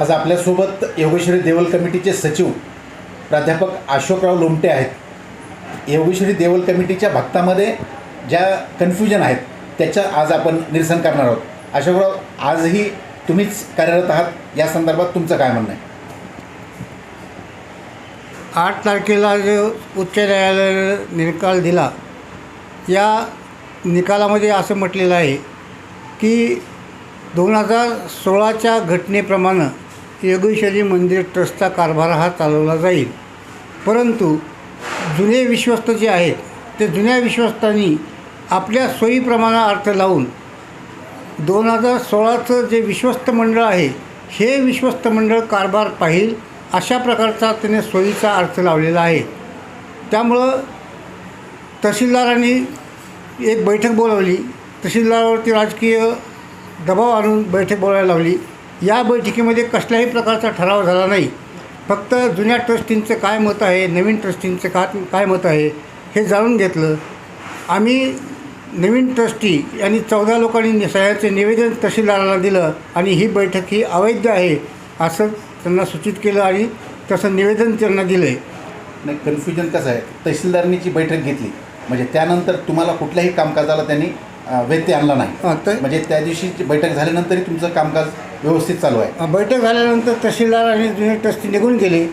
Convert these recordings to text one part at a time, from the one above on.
आज आपल्यासोबत योगेश्वरी देवल कमिटीचे सचिव प्राध्यापक अशोकराव लोमटे आहेत. योगेश्वरी देवल कमिटीच्या भक्तामध्ये ज्या कन्फ्युजन आहेत त्याचं आज आपण निरसन करणार आहोत. अशोकराव आजही तुम्हीच कार्यरत आहात या संदर्भात तुमचं काय म्हणणं आहे? आठ तारखेला जो उच्च न्यायालयानं निकाल दिला या निकालामध्ये असं म्हटलेलं आहे की दोन हजार सोळाच्या घटनेप्रमाणे योगेश्वरी मंदिर ट्रस्टचा कारभार हा चालवला जाईल. परंतु जुने विश्वस्त जे आहेत ते जुन्या विश्वस्तांनी आपल्या सोयीप्रमाणे अर्थ लावून दोन हजार सोळाचं जे विश्वस्त मंडळ आहे हे विश्वस्त मंडळ कारभार पाहिल अशा प्रकारचा त्याने सोयीचा अर्थ लावलेला आहे. त्यामुळं तहसीलदारांनी एक बैठक बोलावली. तहसीलदारावरती राजकीय दबाव आणून बैठक बोलायला लावली. या बैठकीमध्ये कसल्याही प्रकारचा ठराव झाला नाही. फक्त जुन्या ट्रस्टींचं काय मत आहे नवीन ट्रस्टींचं का काय मत आहे हे जाणून घेतलं. आम्ही नवीन ट्रस्टी यांनी चौदा लोकांनी सह्याचे निवेदन तहसीलदाराला दिलं आणि ही बैठक ही अवैध आहे असं त्यांना सूचित केलं आणि तसं निवेदन त्यांना दिलं आहे नाही कन्फ्युजन कसं आहे? तहसीलदारांनी जी बैठक घेतली म्हणजे त्यानंतर तुम्हाला कुठल्याही कामकाजाला त्यांनी व्यत्यय आणला नाही. तर म्हणजे त्या दिवशी बैठक झाल्यानंतरही तुमचं कामकाज व्यवस्थित चालू आहे. बैठक झाल्यानंतर तहसीलदार आणि जुने ट्रस्टी निघून गेले.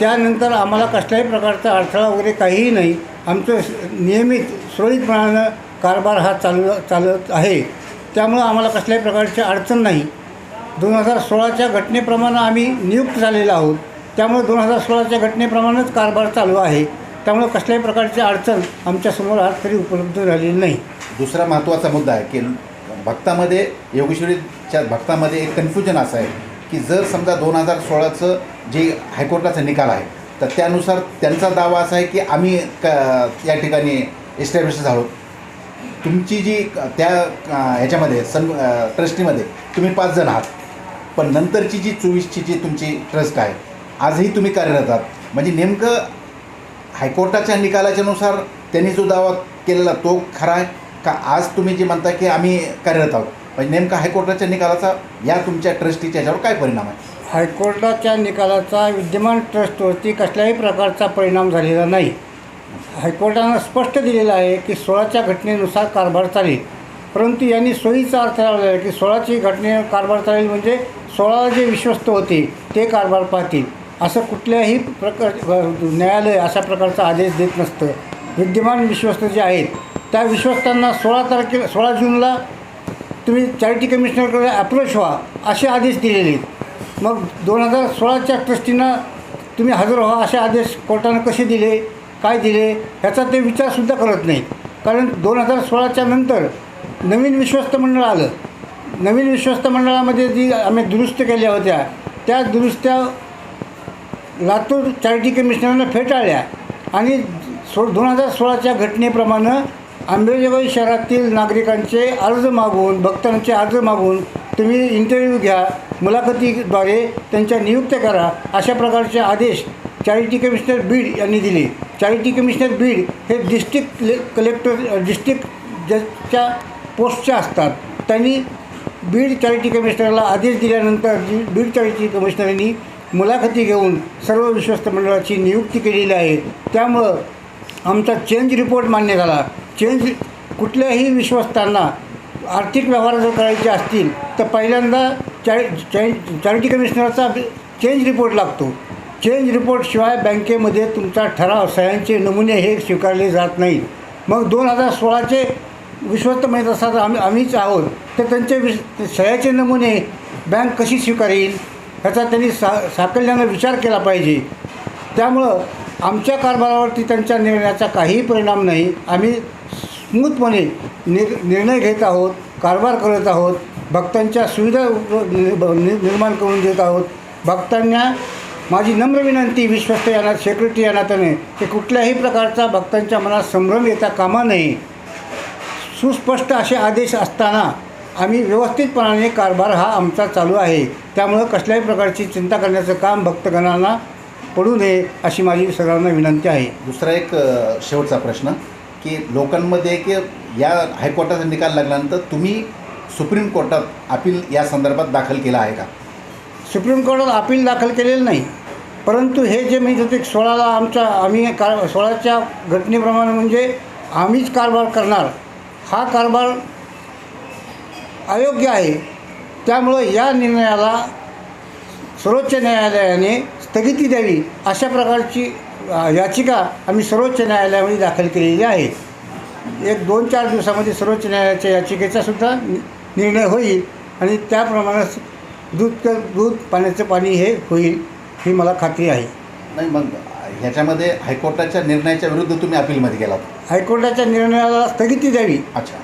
त्यानंतर आम्हाला कसल्याही प्रकारचा अडथळा वगैरे काहीही नाही. आमचं नियमित सुरळीतपणानं कारभार हा चालू चालत आहे. त्यामुळं आम्हाला कसल्याही प्रकारची अडचण नाही. दोन हजार सोळाच्या घटनेप्रमाणे आम्ही नियुक्त झालेलो आहोत. त्यामुळे दोन हजार सोळाच्या घटनेप्रमाणेच कारभार चालू आहे. त्यामुळे कसल्याही प्रकारची अडचण आमच्यासमोर आज तरी उपलब्ध झालेली नाही. दुसरा महत्त्वाचा मुद्दा आहे की भक्तामध्ये योगेश्वरीच्या भक्तामध्ये एक कन्फ्युजन असं आहे की जर समजा दोन हजार सोळाचं जे हायकोर्टाचा निकाल आहे तर त्यानुसार त्यांचा दावा असा आहे की आम्ही क या ठिकाणी एस्टॅब्लिश झालो. तुमची जी त्या ह्याच्यामध्ये सन ट्रस्टीमध्ये तुम्ही पाच जण आहात. पण नंतरची जी चोवीसची जी तुमची ट्रस्ट आहे आजही तुम्ही कार्यरत आहात. म्हणजे नेमकं हायकोर्टाच्या निकालाच्यानुसार त्यांनी जो दावा केलेला तो खरा आहे. का आज तुम्ही जे म्हणता की आम्ही कार्यरत आहोत. म्हणजे नेमका हायकोर्टाच्या निकालाचा या तुमच्या ट्रस्टीच्या ह्याच्यावर काय परिणाम आहे? हायकोर्टाच्या निकालाचा विद्यमान ट्रस्टवरती कसल्याही प्रकारचा परिणाम झालेला नाही. हायकोर्टानं स्पष्ट दिलेलं आहे की सोळाच्या घटनेनुसार कारभार चालेल. परंतु यांनी सोयीचा अर्थ लावलेला आहे की सोळाची घटने कारभार चालेल म्हणजे सोळाला जे विश्वस्त होते ते कारभार पाहतील. असं कुठल्याही प्रकार न्यायालय अशा प्रकारचा आदेश देत नसतं. विद्यमान विश्वस्त जे आहेत त्या विश्वस्तांना सोळा तारखेला सोळा जूनला तुम्ही चॅरिटी कमिशनरकडे अप्रोच व्हा असे आदेश दिलेले आहेत. मग दोन हजार सोळाच्या ट्रस्टींना तुम्ही हजर व्हा असे आदेश कोर्टानं कसे दिले काय दिले ह्याचा ते विचारसुद्धा करत नाहीत. कारण दोन हजार सोळाच्या नंतर नवीन विश्वस्त मंडळ आलं. नवीन विश्वस्त मंडळामध्ये जी आम्ही दुरुस्त केल्या होत्या त्या दुरुस्त्या लातूर चॅरिटी कमिशनरनं फेटाळल्या. आणि सो दोन हजार सोळाच्या घटनेप्रमाणे आंबेजोगाई शहरातील नागरिकांचे अर्ज मागून भक्तांचे अर्ज मागून तुम्ही इंटरव्ह्यू घ्या मुलाखतीद्वारे त्यांच्या नियुक्त्या करा अशा प्रकारचे आदेश चॅरिटी कमिशनर बीड यांनी दिले. चॅरिटी कमिशनर बीड हे डिस्ट्रिक्ट ले कलेक्टर डिस्ट्रिक्ट जजच्या पोस्टच्या असतात. त्यांनी बीड चॅरिटी कमिशनरला आदेश दिल्यानंतर जी बीड चॅरिटी कमिशनरनी मुलाखती घेऊन सर्व विश्वस्त मंडळाची नियुक्ती केलेली आहे. त्यामुळं आमचा चेंज रिपोर्ट मान्य झाला. चेंज कुठल्याही विश्वस्तांना आर्थिक व्यवहार जर करायचे असतील तर पहिल्यांदा चॅ चॅ चॅरिटी कमिशनरचा चेंज रिपोर्ट लागतो. चेंज रिपोर्टशिवाय बँकेमध्ये तुमचा ठराव सह्यांचे नमुने हे स्वीकारले जात नाही मग दोन हजार सोळाचे विश्वस्त माहीत असतात आम्ही आम्हीच आहोत तर त्यांचे विश सह्याचे नमुने बँक कशी स्वीकारेल? ह्याचा त्यांनी सा साकल्यानं विचार केला पाहिजे. त्यामुळं आमच्या कारभारावरती त्यांच्या निर्णयाचा काहीही परिणाम नाही. आम्ही स्मूथपणे निर निर्णय घेत आहोत कारभार करत आहोत भक्तांच्या सुविधा निर्माण करून देत आहोत. भक्तांना माझी नम्र विनंती विश्वस्त या सेक्रेटरी या नात्याने की कुठल्याही प्रकारचा भक्तांच्या मनात संभ्रम येता कामा नये. सुस्पष्ट असे आदेश असताना आम्ही व्यवस्थितपणाने कारभार हा आमचा चालू आहे. त्यामुळं कसल्याही प्रकारची चिंता करण्याचं काम भक्तगणांना पडू नये अशी माझी सर्वांना विनंती आहे. दुसरा एक अ, शेवटचा प्रश्न की लोकांमध्ये की या हायकोर्टाचा निकाल लागल्यानंतर तुम्ही सुप्रीम कोर्टात अपील या संदर्भात दाखल केला आहे का? सुप्रीम कोर्टात अपील दाखल केलेलं नाही. परंतु हे जे मी होते सोळाला आमच्या आम्ही कार सोळाच्या घटनेप्रमाणे म्हणजे आम्हीच कारभार करणार. हा कारभार अयोग्य आहे. त्यामुळं या निर्णयाला सर्वोच्च न्यायालयाने स्थगिती द्यावी अशा प्रकारची याचिका आम्ही सर्वोच्च न्यायालयामध्ये दाखल केलेली आहे. एक दोन चार दिवसामध्ये सर्वोच्च न्यायालयाच्या याचिकेचा सुद्धा निर्णय होईल आणि त्याप्रमाणे दूध क दूध पाण्याचं पाणी हे होईल ही मला खात्री आहे. नाही मग ह्याच्यामध्ये हायकोर्टाच्या निर्णयाच्या विरुद्ध तुम्ही अपीलमध्ये गेलात. हायकोर्टाच्या निर्णयाला स्थगिती द्यावी. अच्छा.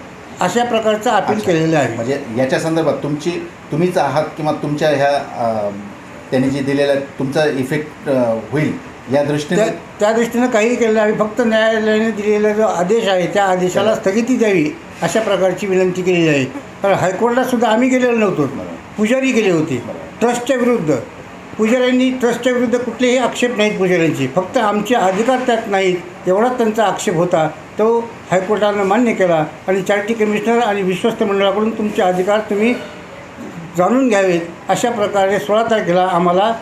अशा प्रकारचं अपील. केलेलं आहे. म्हणजे याच्या संदर्भात तुमची तुम्हीच आहात किंवा तुमच्या ह्या अ, त्यांनी जे दिलेलं तुमचा इफेक्ट होईल या दृष्टीने? त्या दृष्टीनं काही केलेलं आहे फक्त न्यायालयाने दिलेला जो आदेश आहे त्या आदेशाला स्थगिती द्यावी अशा प्रकारची विनंती केलेली आहे. कारण हायकोर्टात सुद्धा आम्ही गेलेलो नव्हतो. पुजारी गेले होते. ट्रस्टच्या विरुद्ध. पुजाऱ्यांनी ट्रस्टच्या विरुद्ध कुठलेही आक्षेप नाहीत पुजाऱ्यांचे. फक्त आमचे अधिकार त्यात नाहीत एवढाच त्यांचा आक्षेप होता. तो हायकोर्टानं मान्य केला आणि चॅरिटी कमिशनर आणि विश्वस्त मंडळाकडून तुमचे अधिकार तुम्ही जाणून घ्यावेत अशा प्रकारे सोळा तारखेला आम्हाला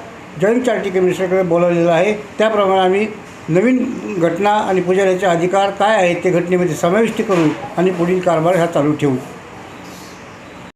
जॉईंट चॅरिटी कमिशनरकडे बोलावलेलं आहे. त्याप्रमाणे आम्ही नवीन घटना आणि पुजाऱ्याचे अधिकार काय आहेत ते घटनेमध्ये समाविष्ट करू आणि पुढील कारभार हा चालू ठेवू.